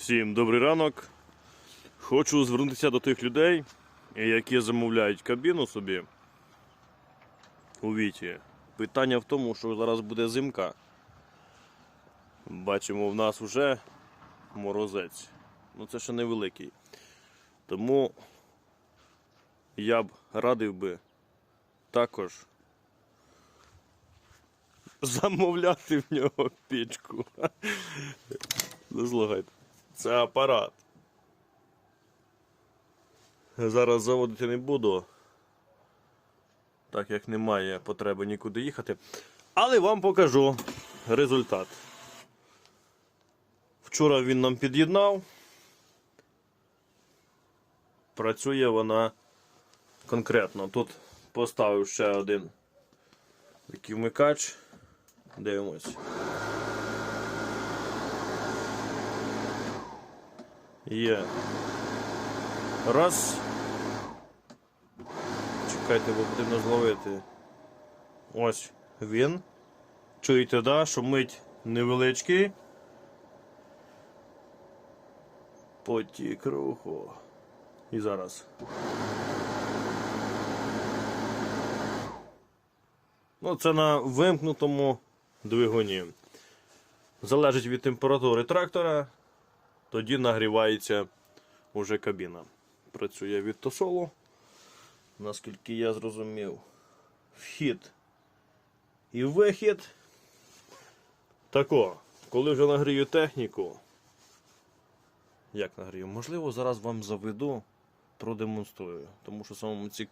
Всім добрий ранок. Хочу звернутися до тих людей, які замовляють кабіну собі у Віті. Питання в тому, що зараз буде зимка. Бачимо, в нас вже морозець. Ну це ще невеликий. Тому я б радив би також замовляти в нього пічку. Слухайте, це апарат. Зараз заводити не буду, так як немає потреби нікуди їхати. Але вам покажу результат. Вчора він нам під'єднав. Працює вона конкретно. Тут поставив ще один такий вмикач. Дивимось. Є. Раз. Чекайте, бо потрібно зловити. Ось він. Чуєте, да? Шумить невеличкий. Потік руху. І зараз. Ну, це на вимкнутому двигуні. Залежить від температури трактора, тоді нагрівається уже кабіна. Працює від тосолу, наскільки я зрозумів. Вхід і вихід. Тако, коли вже нагрію техніку. Як нагрію? Можливо, зараз вам заведу, продемонструю. Тому що самому цікаво.